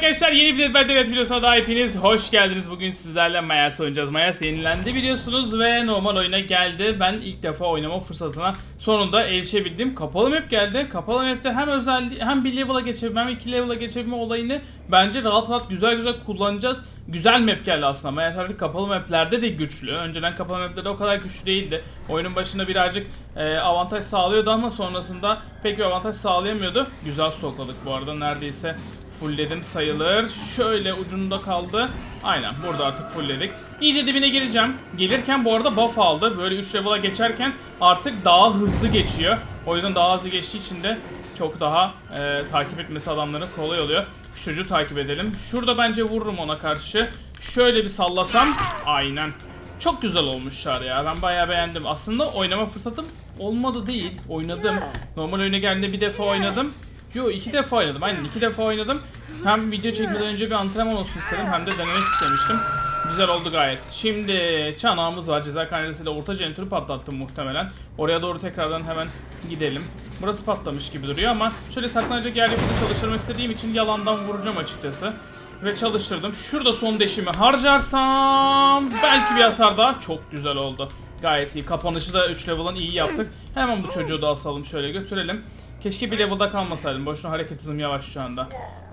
arkadaşlar yeni bir Dead by videosuna daha hepiniz hoş geldiniz. Bugün sizlerle Mayers oynayacağız. Mayers yenilendi biliyorsunuz ve normal oyuna geldi. Ben ilk defa oynama fırsatına sonunda erişebildim. Kapalı map geldi. Kapalı map'te hem özel hem bir level'a geçebilme hem iki level'a geçebilme olayını bence rahat rahat güzel güzel kullanacağız. Güzel map geldi aslında. Mayers artık kapalı maplerde de güçlü. Önceden kapalı maplerde o kadar güçlü değildi. Oyunun başında birazcık e, avantaj sağlıyordu ama sonrasında pek bir avantaj sağlayamıyordu. Güzel stokladık bu arada neredeyse fullledim sayılır. Şöyle ucunda kaldı. Aynen burada artık fullledik. İyice dibine gireceğim. Gelirken bu arada buff aldı. Böyle 3 level'a geçerken artık daha hızlı geçiyor. O yüzden daha hızlı geçtiği için de çok daha e, takip etmesi adamların kolay oluyor. Çocuğu takip edelim. Şurada bence vururum ona karşı. Şöyle bir sallasam. Aynen. Çok güzel olmuşlar ya. Ben bayağı beğendim. Aslında oynama fırsatım olmadı değil. Oynadım. Normal oyuna geldiğinde bir defa oynadım. Yo iki defa oynadım. Aynen iki defa oynadım. Hem video çekmeden önce bir antrenman olsun istedim hem de denemek istemiştim. Güzel oldu gayet. Şimdi çanağımız var. Ceza kaynarısıyla orta jeneratörü patlattım muhtemelen. Oraya doğru tekrardan hemen gidelim. Burası patlamış gibi duruyor ama şöyle saklanacak yer yapıda çalıştırmak istediğim için yalandan vuracağım açıkçası. Ve çalıştırdım. Şurada son deşimi harcarsam belki bir hasar daha. Çok güzel oldu. Gayet iyi. Kapanışı da 3 level'ın iyi yaptık. Hemen bu çocuğu da asalım şöyle götürelim. Keşke bir level'da kalmasaydım. Boşuna hareket hızım yavaş şu anda.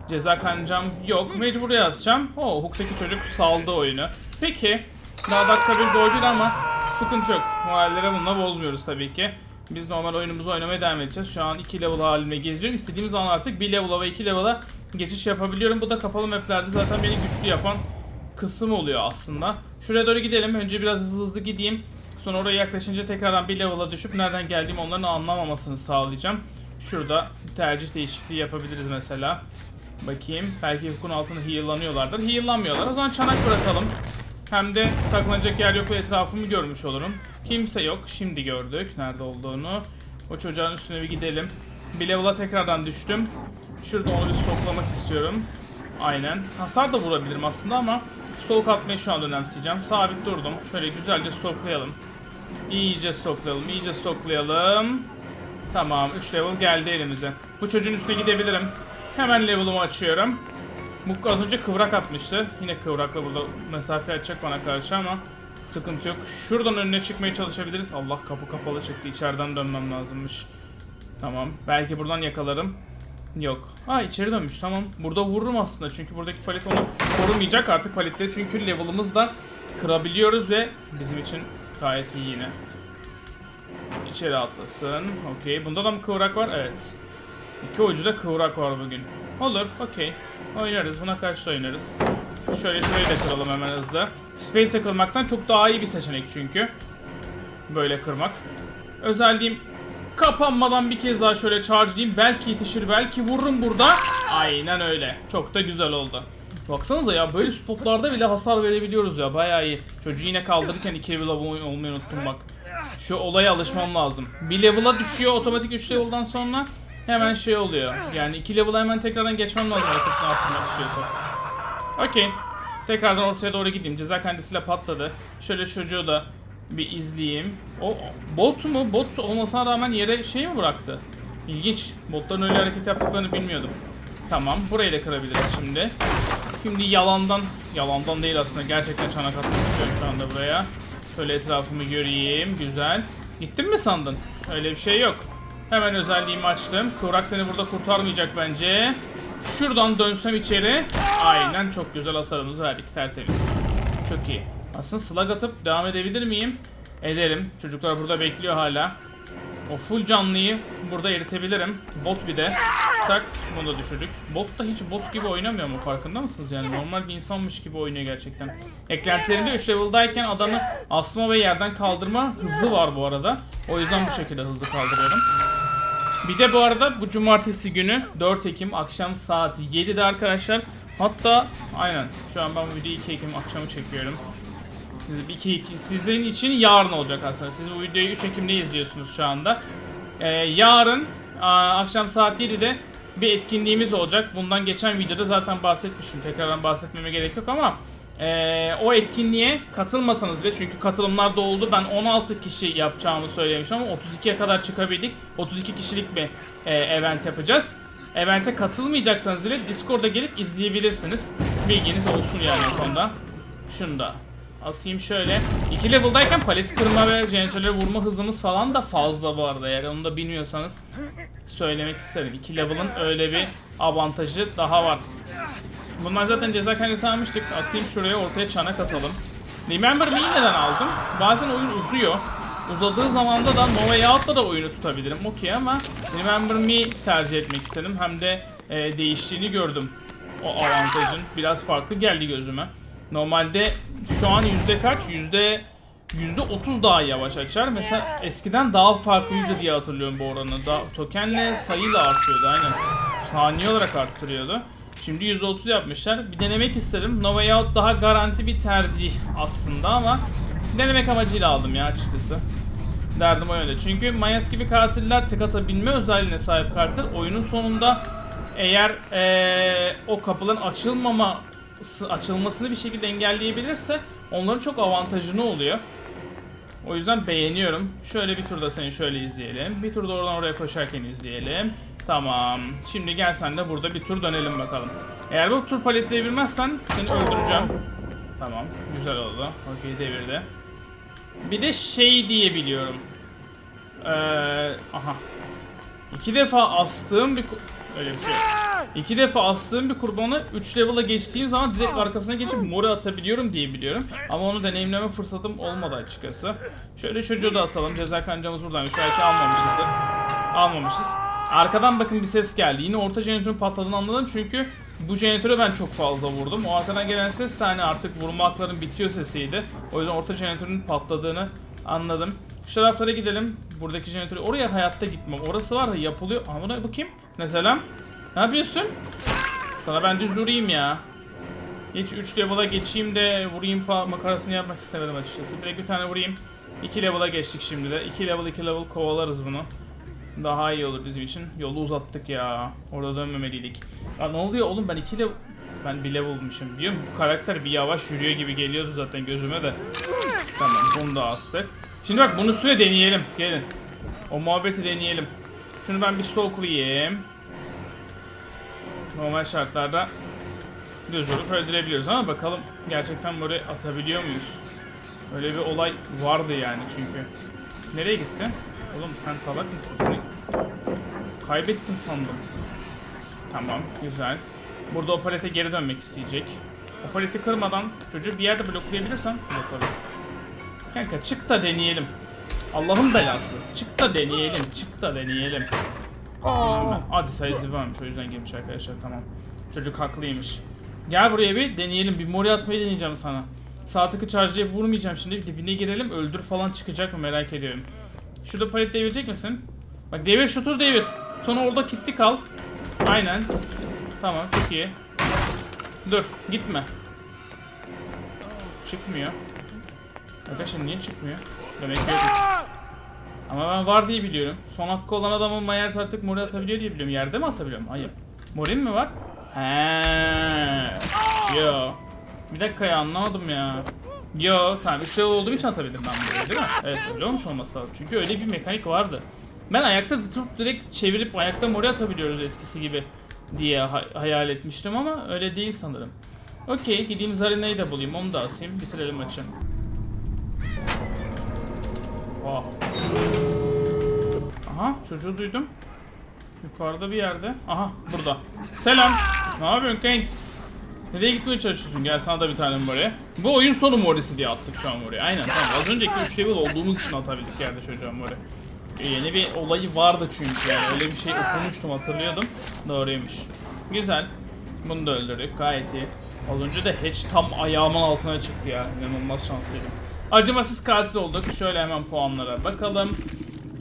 Ceza kancam yok. Mecbur yazacağım. O Hook'taki çocuk saldı oyunu. Peki. Daha dakika bir değil ama sıkıntı yok. Morallere bununla bozmuyoruz tabii ki. Biz normal oyunumuzu oynamaya devam edeceğiz. Şu an 2 level haline geziyorum. İstediğim zaman artık 1 level'a ve 2 level'a geçiş yapabiliyorum. Bu da kapalı maplerde zaten beni güçlü yapan kısım oluyor aslında. Şuraya doğru gidelim. Önce biraz hızlı hızlı gideyim. Sonra oraya yaklaşınca tekrardan bir level'a düşüp nereden geldiğimi onların anlamamasını sağlayacağım. Şurada tercih değişikliği yapabiliriz mesela. Bakayım. Belki hukukun altında heal'lanıyorlardır. Heal'lanmıyorlar. O zaman çanak bırakalım. Hem de saklanacak yer yok ve etrafımı görmüş olurum. Kimse yok. Şimdi gördük nerede olduğunu. O çocuğun üstüne bir gidelim. Bir level'a tekrardan düştüm. Şurada onu bir stoklamak istiyorum. Aynen. Hasar da vurabilirim aslında ama stok atmayı şu an önemseyeceğim. Sabit durdum. Şöyle güzelce stoklayalım. İyice stoklayalım, iyice stoklayalım. Tamam 3 level geldi elimize. Bu çocuğun üstüne gidebilirim. Hemen level'ımı açıyorum. Bu az önce kıvrak atmıştı. Yine kıvrakla burada mesafe açacak bana karşı ama sıkıntı yok. Şuradan önüne çıkmaya çalışabiliriz. Allah kapı kapalı çıktı. İçeriden dönmem lazımmış. Tamam. Belki buradan yakalarım. Yok. Ha içeri dönmüş tamam. Burada vururum aslında çünkü buradaki palet onu korumayacak artık palette çünkü level'ımız da kırabiliyoruz ve bizim için gayet iyi yine. İçeri atlasın. Okey. Bunda da mı kıvrak var? Evet. İki oyuncuda kıvrak var bugün. Olur. Okey. Oynarız. Buna karşı da oynarız. Şöyle şurayı da kıralım hemen hızlı. Space'e kırmaktan çok daha iyi bir seçenek çünkü. Böyle kırmak. Özelliğim kapanmadan bir kez daha şöyle charge'layayım. Belki yetişir, belki vururum burada. Aynen öyle. Çok da güzel oldu. Baksanıza ya böyle spotlarda bile hasar verebiliyoruz ya bayağı iyi. Çocuğu yine kaldırırken 2 level olmayı unuttum bak. Şu olaya alışmam lazım. Bir level'a düşüyor otomatik 3 level'dan sonra hemen şey oluyor. Yani 2 level'a hemen tekrardan geçmem lazım hareketini arttırmak istiyorsam. Okey. Tekrardan ortaya doğru gideyim. Ceza kendisiyle patladı. Şöyle çocuğu da bir izleyeyim. O bot mu? Bot olmasına rağmen yere şey mi bıraktı? İlginç. Botların öyle hareket yaptıklarını bilmiyordum. Tamam. Burayı da kırabiliriz şimdi. Şimdi yalandan, yalandan değil aslında. Gerçekten çanak atmak istiyorum şu anda buraya. Şöyle etrafımı göreyim. Güzel. Gittin mi sandın? Öyle bir şey yok. Hemen özelliğimi açtım. Kıvrak seni burada kurtarmayacak bence. Şuradan dönsem içeri. Aynen çok güzel hasarımızı verdik. Tertemiz. Çok iyi. Aslında slug atıp devam edebilir miyim? Ederim. Çocuklar burada bekliyor hala. O full canlıyı burada eritebilirim. Bot bir de. Tak bunu da düşürdük. Bot da hiç bot gibi oynamıyor mu farkında mısınız yani? Normal bir insanmış gibi oynuyor gerçekten. Eklentilerinde 3 level'dayken adamı asma ve yerden kaldırma hızı var bu arada. O yüzden bu şekilde hızlı kaldırıyorum. Bir de bu arada bu cumartesi günü 4 Ekim akşam saat 7'de arkadaşlar. Hatta aynen şu an ben bu videoyu 2 Ekim akşamı çekiyorum. Siz, iki, iki- sizin için yarın olacak aslında. Siz bu videoyu 3 Ekim'de izliyorsunuz şu anda. Ee, yarın aa, akşam saat 7'de bir etkinliğimiz olacak. Bundan geçen videoda zaten bahsetmiştim. Tekrardan bahsetmeme gerek yok ama ee, o etkinliğe katılmasanız bile çünkü katılımlar da oldu. Ben 16 kişi yapacağımı söylemiştim ama 32'ye kadar çıkabildik. 32 kişilik bir e, event yapacağız. event'e katılmayacaksanız bile Discord'a gelip izleyebilirsiniz. Bilginiz olsun yani o konuda. Şunu da asayım şöyle. 2 level'dayken palet kırma ve jeneratörleri vurma hızımız falan da fazla bu arada. Eğer onu da bilmiyorsanız söylemek isterim. 2 level'ın öyle bir avantajı daha var. Bunlar zaten ceza kaynesi almıştık. Asayım şuraya ortaya çanak atalım. Remember Me'yi neden aldım? Bazen oyun uzuyor. Uzadığı zamanda da No Way da oyunu tutabilirim. Okey ama Remember Me tercih etmek istedim. Hem de e, değiştiğini gördüm. O avantajın. Biraz farklı geldi gözüme. Normalde şu an yüzde kaç? Yüzde yüzde 30 daha yavaş açar. Mesela eskiden daha farklıydı diye hatırlıyorum bu oranı. Daha tokenle sayıyla artıyordu aynen. Saniye olarak arttırıyordu. Şimdi %30 yapmışlar. Bir denemek isterim. No Way Out daha garanti bir tercih aslında ama denemek amacıyla aldım ya açıkçası. Derdim o yönde. Çünkü Mayas gibi katiller tek atabilme özelliğine sahip karakter. Oyunun sonunda eğer eee, o kapıların açılmama açılmasını bir şekilde engelleyebilirse onların çok avantajını oluyor. O yüzden beğeniyorum. Şöyle bir turda seni şöyle izleyelim. Bir turda oradan oraya koşarken izleyelim. Tamam. Şimdi gel sen de burada bir tur dönelim bakalım. Eğer bu tur paletleyebilmezsen seni öldüreceğim. Tamam. Güzel oldu. Okey devirdi. Bir de şey diye biliyorum. Ee, aha. İki defa astığım bir... Öyle bir şey. İki defa astığım bir kurbanı 3 level'a geçtiğim zaman direkt arkasına geçip mori atabiliyorum diye biliyorum. Ama onu deneyimleme fırsatım olmadı açıkçası. Şöyle çocuğu da asalım. Ceza kancamız buradaymış. Belki almamışızdır. Almamışız. Arkadan bakın bir ses geldi. Yine orta jeneratörün patladığını anladım çünkü bu jeneratöre ben çok fazla vurdum. O arkadan gelen ses de hani artık vurma hakların bitiyor sesiydi. O yüzden orta jeneratörün patladığını anladım. Şu taraflara gidelim. Buradaki jeneratör oraya hayatta gitmem. Orası var da yapılıyor. Aa buna bu kim? Mesela ne yapıyorsun? Sana ben düz vurayım ya. Hiç 3 level'a geçeyim de vurayım falan makarasını yapmak istemedim açıkçası. Direkt bir tane vurayım. 2 level'a geçtik şimdi de. 2 level 2 level kovalarız bunu. Daha iyi olur bizim için. Yolu uzattık ya. Orada dönmemeliydik. Ya ne oluyor oğlum ben 2 level... Ben bir level'mışım diyorum. Bu karakter bir yavaş yürüyor gibi geliyordu zaten gözüme de. Tamam bunu da astık. Şimdi bak bunu süre deneyelim. Gelin. O muhabbeti deneyelim. Şunu ben bir stalklayayım. Normal şartlarda düz vurup öldürebiliyoruz ama bakalım gerçekten böyle atabiliyor muyuz? Öyle bir olay vardı yani çünkü. Nereye gitti? Oğlum sen salak mısın seni? Kaybettin sandım. Tamam, güzel. Burada o palete geri dönmek isteyecek. O paleti kırmadan çocuğu bir yerde bloklayabilirsem blokladım. Kanka çık da deneyelim. Allah'ın belası. Çık da deneyelim. Çık da deneyelim. Ben. Hadi sayısı varmış o yüzden girmiş arkadaşlar tamam. Çocuk haklıymış. Gel buraya bir deneyelim. Bir mori atmayı deneyeceğim sana. Sağ tıkı charge'layıp vurmayacağım şimdi. Dibine girelim. Öldür falan çıkacak mı merak ediyorum. Şurada palet devirecek misin? Bak devir şu tur devir. Sonra orada kilitli kal. Aynen. Tamam çok iyi. Dur gitme. Çıkmıyor. Arkadaşlar niye çıkmıyor? Demek ki. Ama ben var diye biliyorum. Son hakkı olan adamın Myers artık mori atabiliyor diye biliyorum. Yerde mi atabiliyorum? Hayır. Morin mi var? He. Yo. Bir dakika ya anlamadım ya. Yo tamam 3 level olduğum için atabildim ben buraya değil mi? Evet öyle olmuş olması lazım. Çünkü öyle bir mekanik vardı. Ben ayakta tutup direkt çevirip ayakta mori atabiliyoruz eskisi gibi diye ha- hayal etmiştim ama öyle değil sanırım. Okey gideyim Zarina'yı da bulayım onu da asayım bitirelim maçı. Oh. Aha çocuğu duydum. Yukarıda bir yerde. Aha burada. Selam. Ne yapıyorsun kanks? Nereye gitmeye çalışıyorsun? Gel sana da bir tane buraya. Bu oyun sonu morisi diye attık şu an oraya. Aynen tamam. Az önceki 3 level olduğumuz için atabildik yerde çocuğa oraya. Yeni bir olayı vardı çünkü yani. Öyle bir şey okumuştum hatırlıyordum. Doğruymuş. Güzel. Bunu da öldürdük. Gayet iyi. Az önce de hatch tam ayağımın altına çıktı ya. İnanılmaz şanslıydım. Acımasız katil olduk. Şöyle hemen puanlara bakalım.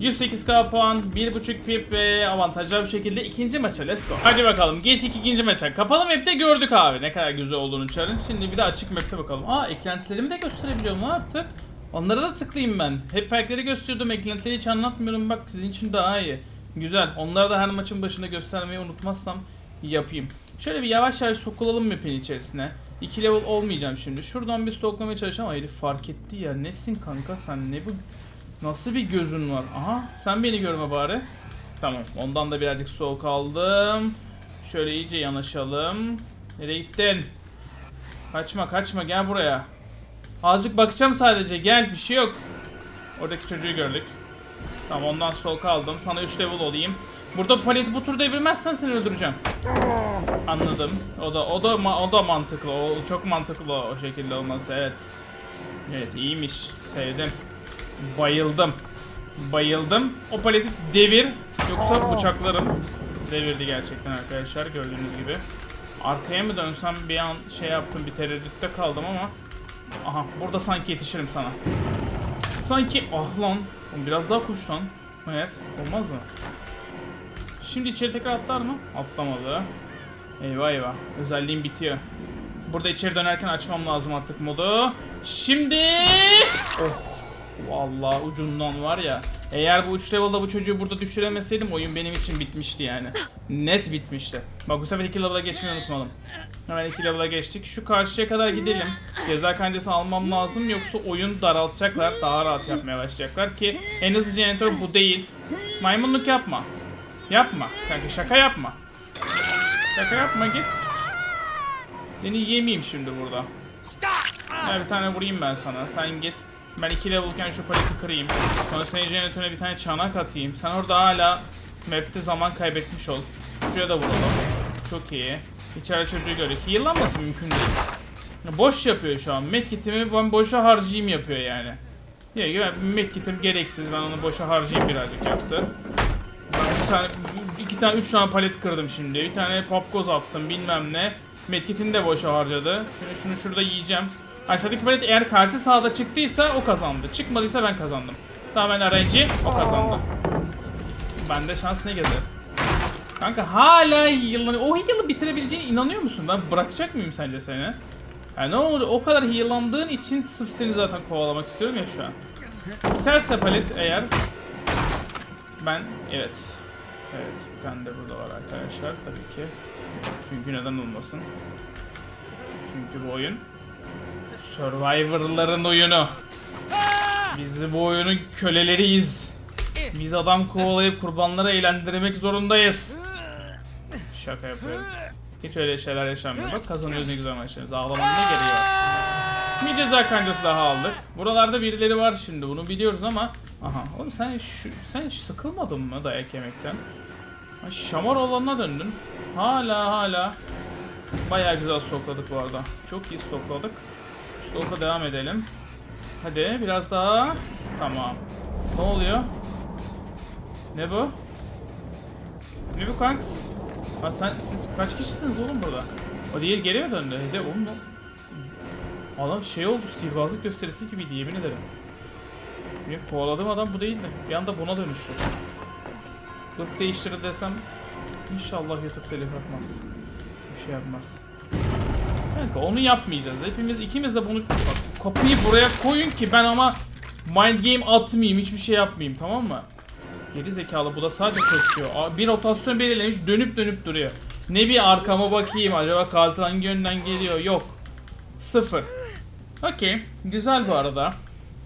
108k puan, 1.5 pip ve avantajlı bir şekilde ikinci maça let's go. Hadi bakalım geçtik ikinci maça. Kapalı map'te gördük abi ne kadar güzel olduğunu çarın. Şimdi bir de açık map'te bakalım. Aa eklentilerimi de gösterebiliyorum artık. Onlara da tıklayayım ben. Hep perkleri gösteriyordum eklentileri hiç anlatmıyorum bak sizin için daha iyi. Güzel. Onları da her maçın başında göstermeyi unutmazsam yapayım. Şöyle bir yavaş yavaş sokulalım map'in içerisine. 2 level olmayacağım şimdi. Şuradan bir stoklamaya çalışacağım. Herif fark etti ya. Nesin kanka sen ne bu? Nasıl bir gözün var? Aha sen beni görme bari. Tamam ondan da birazcık soğuk aldım. Şöyle iyice yanaşalım. Nereye gittin? Kaçma kaçma gel buraya. Azıcık bakacağım sadece gel bir şey yok. Oradaki çocuğu gördük. Tamam ondan sol kaldım. Sana 3 level olayım. Burada paleti bu tur devirmezsen seni öldüreceğim. Anladım. O da o da o da mantıklı. O çok mantıklı o, şekilde olması. Evet. Evet iyiymiş. Sevdim. Bayıldım. Bayıldım. O paleti devir. Yoksa bıçaklarım. Devirdi gerçekten arkadaşlar gördüğünüz gibi. Arkaya mı dönsem bir an şey yaptım bir tereddütte kaldım ama. Aha burada sanki yetişirim sana. Sanki ah lan. Biraz daha koş lan. Evet olmaz mı? Şimdi içeri tekrar atlar mı? Atlamadı. Eyvah eyvah. Özelliğim bitiyor. Burada içeri dönerken açmam lazım artık modu. Şimdi... Oh. Vallahi ucundan var ya. Eğer bu 3 level'da bu çocuğu burada düşüremeseydim oyun benim için bitmişti yani. Net bitmişti. Bak bu sefer 2 level'a geçmeyi unutmadım. Hemen 2 level'a geçtik. Şu karşıya kadar gidelim. Ceza kancası almam lazım yoksa oyun daraltacaklar. Daha rahat yapmaya başlayacaklar ki en hızlı jeneratör bu değil. Maymunluk yapma. Yapma. Kanka şaka yapma. Şaka yapma git. Seni yemeyeyim şimdi burada. Ya bir tane vurayım ben sana. Sen git. Ben iki levelken şu paleti kırayım. Sonra senin jeneratörüne bir tane çanak atayım. Sen orada hala map'te zaman kaybetmiş ol. Şuraya da vuralım. Çok iyi. İçeride çocuğu görüyor. Heal'lanması mümkün değil. Boş yapıyor şu an. Medkit'imi ben boşa harcayayım yapıyor yani. Ya ya medkit'im gereksiz. Ben onu boşa harcayayım birazcık yaptı. Bir tane, iki tane, üç tane palet kırdım şimdi. Bir tane popgoz attım bilmem ne. Medkit'ini de boşa harcadı. Şimdi şunu şurada yiyeceğim. Aşağıdaki palet eğer karşı sahada çıktıysa o kazandı. Çıkmadıysa ben kazandım. Tamamen RNG o kazandı. Bende şans ne gezer? Kanka hala yılını, o yılı bitirebileceğine inanıyor musun? Ben bırakacak mıyım sence seni? Yani ne olur o kadar heal'landığın için sırf seni zaten kovalamak istiyorum ya şu an. Biterse palet eğer ben evet. Evet tane de burada var arkadaşlar tabii ki. Çünkü neden olmasın? Çünkü bu oyun Survivor'ların oyunu. Biz bu oyunun köleleriyiz. Biz adam kovalayıp kurbanları eğlendirmek zorundayız. Şaka yapıyorum. Hiç öyle şeyler yaşanmıyor. Bak kazanıyoruz ne güzel maçlarımız. Ağlamanın ne gereği? Bir ceza kancası daha aldık. Buralarda birileri var şimdi bunu biliyoruz ama Aha oğlum sen şu, sen sıkılmadın mı dayak yemekten? Ha, şamar olanına döndün. Hala hala Bayağı güzel stokladık bu arada. Çok iyi stokladık. Stoka devam edelim. Hadi biraz daha. Tamam. Ne oluyor? Ne bu? Ne bu kanks? Ha sen siz kaç kişisiniz oğlum burada? O diğer geri mi döndü? Hadi oğlum o- Adam şey oldu, sihirbazlık gösterisi gibiydi yemin ederim. Benim kovaladığım adam bu değildi. Bir anda buna dönüştü. Irk değiştirir desem inşallah YouTube telif atmaz. Bir şey yapmaz. Kanka onu yapmayacağız. Hepimiz ikimiz de bunu bak, kapıyı buraya koyun ki ben ama mind game atmayayım, hiçbir şey yapmayayım tamam mı? Geri zekalı bu da sadece koşuyor. Bir rotasyon belirlemiş dönüp dönüp duruyor. Ne bir arkama bakayım acaba katil hangi yönden geliyor? Yok. Sıfır. Okey. Güzel bu arada.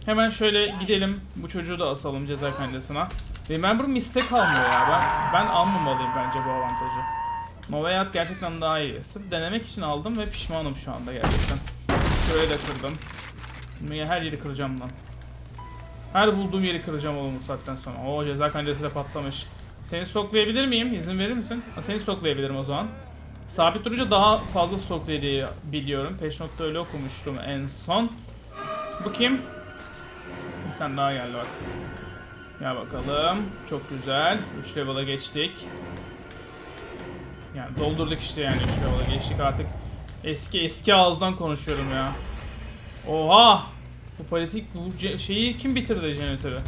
Hemen şöyle gidelim. Bu çocuğu da asalım ceza kancasına. Remember mistek almıyor ya. Ben, ben almamalıyım bence bu avantajı. Novayat gerçekten daha iyi. Sırf denemek için aldım ve pişmanım şu anda gerçekten. Şöyle de kırdım. Her yeri kıracağım lan. Her bulduğum yeri kıracağım oğlum bu saatten sonra. Oo ceza kancası da patlamış. Seni stoklayabilir miyim? İzin verir misin? Ha, seni stoklayabilirim o zaman. Sabit durunca daha fazla stokluyor diye biliyorum. Notta öyle okumuştum en son. Bu kim? Bir tane daha geldi bak. Ya bakalım. Çok güzel. 3 level'a geçtik. Yani doldurduk işte yani 3 level'a geçtik artık. Eski eski ağızdan konuşuyorum ya. Oha! Bu politik bu şeyi kim bitirdi jeneratörü?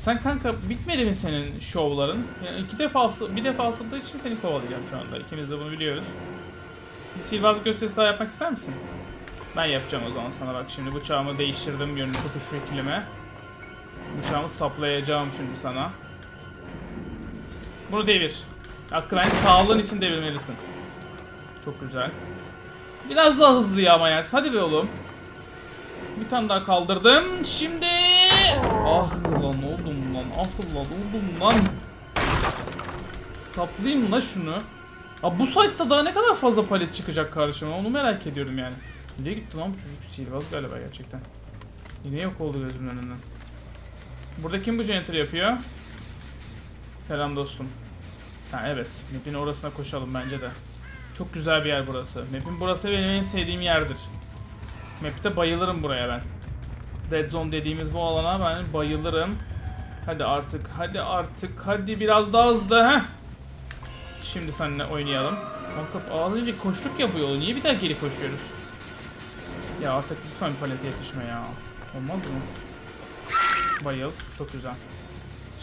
Sen kanka bitmedi mi senin şovların? Yani iki defası, bir defasında için seni kovalayacağım şu anda. İkimiz de bunu biliyoruz. Bir sihirbazlık gösterisi daha yapmak ister misin? Ben yapacağım o zaman sana bak şimdi bıçağımı değiştirdim yönünü tutuş şeklime. Bıçağımı saplayacağım şimdi sana. Bunu devir. Akran sağlığın için devirmelisin. Çok güzel. Biraz daha hızlı ya Mayers. Hadi be oğlum. Bir tane daha kaldırdım. Şimdi... Ah lan oldum lan. Saplayayım la şunu. Aa, bu site'da daha ne kadar fazla palet çıkacak karşıma onu merak ediyorum yani. Nereye gitti lan bu çocuk sihirbaz galiba gerçekten. Yine yok oldu gözümün önünden. Burada kim bu janitor yapıyor? Selam dostum. Ha evet. Map'in orasına koşalım bence de. Çok güzel bir yer burası. Map'in burası benim en sevdiğim yerdir. Map'te bayılırım buraya ben. Dead Zone dediğimiz bu alana ben bayılırım. Hadi artık, hadi artık, hadi biraz daha hızlı ha. Şimdi seninle oynayalım. Kanka az önce koştuk ya bu yolu. Niye bir daha geri koşuyoruz? Ya artık lütfen palete yetişme ya. Olmaz mı? Bayıl. Çok güzel.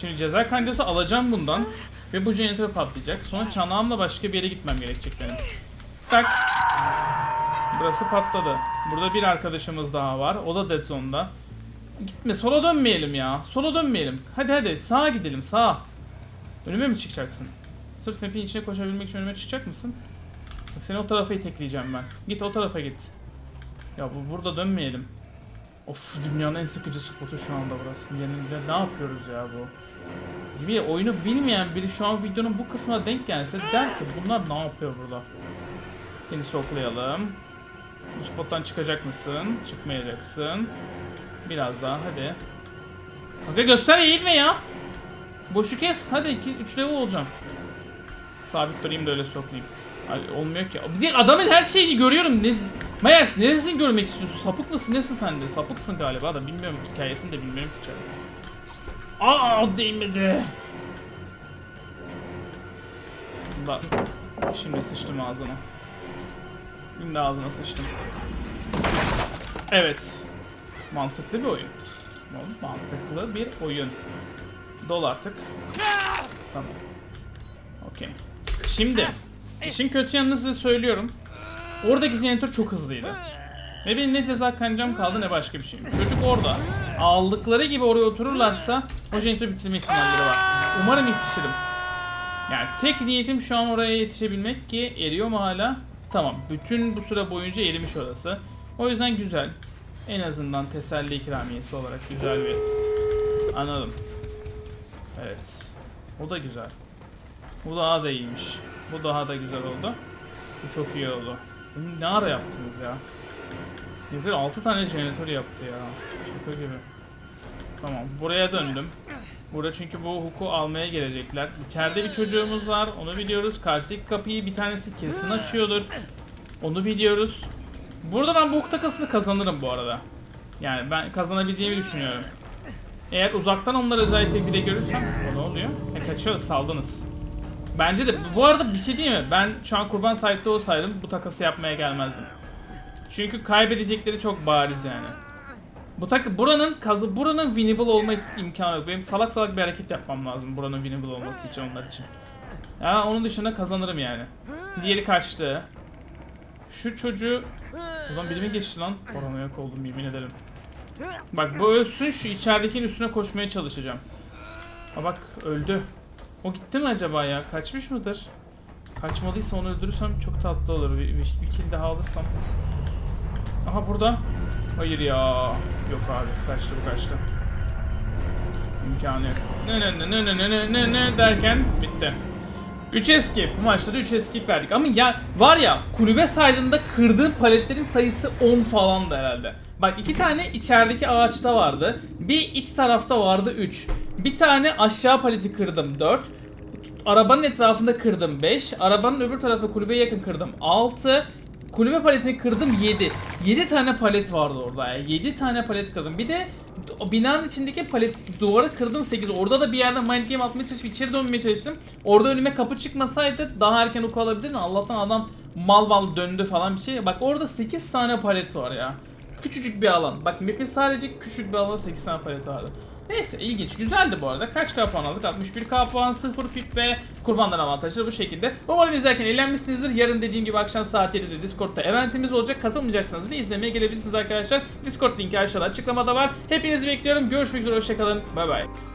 Şimdi ceza kancası alacağım bundan. Ve bu jeneratör patlayacak. Sonra çanağımla başka bir yere gitmem gerekecek benim. Tak. Burası patladı. Burada bir arkadaşımız daha var. O da Dead Zone'da. Gitme sola dönmeyelim ya. Sola dönmeyelim. Hadi hadi sağa gidelim sağa. Önüme mi çıkacaksın? Sırf map'in içine koşabilmek için önüme çıkacak mısın? Bak seni o tarafa itekleyeceğim ben. Git o tarafa git. Ya bu burada dönmeyelim. Of dünyanın en sıkıcı spotu şu anda burası. Yani ne yapıyoruz ya bu? Bir oyunu bilmeyen biri şu an videonun bu kısmına denk gelse der ki bunlar ne yapıyor burada? Seni stoklayalım. Bu spottan çıkacak mısın? Çıkmayacaksın. Biraz daha hadi. Hadi göster eğilme ya. Boşu kes. Hadi 2 3 level olacağım. Sabit durayım da öyle stoklayayım. Ay, olmuyor ki. Bir adamın her şeyini görüyorum. Ne, Mayers neresini görmek istiyorsun? Sapık mısın? Nesin sen de? Sapıksın galiba da bilmiyorum hikayesini de bilmiyorum ki. Aa değmedi. Bak. Şimdi sıçtım ağzına. Şimdi ağzına sıçtım. Evet. Mantıklı bir oyun. Mantıklı bir oyun. Dol artık. Tamam. Okey. Şimdi. işin kötü yanını size söylüyorum. Oradaki jeneratör çok hızlıydı. Ve benim ne ceza kancam kaldı ne başka bir şey. Çocuk orada. Aldıkları gibi oraya otururlarsa o jeneratörü bitirme ihtimalleri var. Umarım yetişirim. Yani tek niyetim şu an oraya yetişebilmek ki eriyor mu hala? Tamam. Bütün bu süre boyunca erimiş orası. O yüzden güzel. En azından teselli ikramiyesi olarak güzel bir anladım. Evet. O da güzel. Bu daha da iyiymiş. Bu daha da güzel oldu. Bu çok iyi oldu. Bunu ne ara yaptınız ya? Yeter 6 tane jeneratör yaptı ya. Şaka gibi. Tamam buraya döndüm. Burada çünkü bu huku almaya gelecekler. İçeride bir çocuğumuz var. Onu biliyoruz. Karşıdaki kapıyı bir tanesi kesin açıyordur. Onu biliyoruz. Burada ben bu takasını kazanırım bu arada. Yani ben kazanabileceğimi düşünüyorum. Eğer uzaktan onları özellikle bir de görürsem o ne oluyor? E kaçıyor saldınız. Bence de bu arada bir şey değil mi? Ben şu an kurban sahipte olsaydım bu takası yapmaya gelmezdim. Çünkü kaybedecekleri çok bariz yani. Bu tak buranın kazı buranın winnable olma imkanı yok. Benim salak salak bir hareket yapmam lazım buranın winnable olması için onlar için. Ya onun dışında kazanırım yani. Diğeri kaçtı. Şu çocuğu Ulan biri mi geçti lan? Paranoyak oldum yemin ederim. Bak bu ölsün şu içeridekinin üstüne koşmaya çalışacağım. Ha bak öldü. O gitti mi acaba ya? Kaçmış mıdır? Kaçmadıysa onu öldürürsem çok tatlı olur. Bir, bir, bir kill daha alırsam. Aha burada. Hayır ya. Yok abi kaçtı bu kaçtı. İmkanı yok. Ne ne ne ne ne ne ne ne derken bitti. 3 escape. Bu maçta da 3 escape verdik. Ama ya var ya kulübe saydığında kırdığın paletlerin sayısı 10 falandı herhalde. Bak iki tane içerideki ağaçta vardı. Bir iç tarafta vardı 3. Bir tane aşağı paleti kırdım 4. Arabanın etrafında kırdım 5. Arabanın öbür tarafı kulübeye yakın kırdım 6. Kulübe paletini kırdım 7. 7 tane palet vardı orada ya. 7 tane palet kırdım. Bir de binanın içindeki palet duvarı kırdım 8. Orada da bir yerde mind game atmaya çalışıp içeri dönmeye çalıştım. Orada önüme kapı çıkmasaydı daha erken oku alabilirdim. Allah'tan adam mal mal döndü falan bir şey. Bak orada 8 tane palet var ya. Küçücük bir alan. Bak map'in sadece küçük bir alanda 8 tane palet vardı. Neyse ilginç. Güzeldi bu arada. Kaç K puan aldık? 61K puan, 0 pip ve kurbanlar avantajı bu şekilde. Umarım izlerken eğlenmişsinizdir. Yarın dediğim gibi akşam saat 7'de Discord'da eventimiz olacak. Katılmayacaksanız bile izlemeye gelebilirsiniz arkadaşlar. Discord linki aşağıda açıklamada var. Hepinizi bekliyorum. Görüşmek üzere. Hoşçakalın. Bay bay.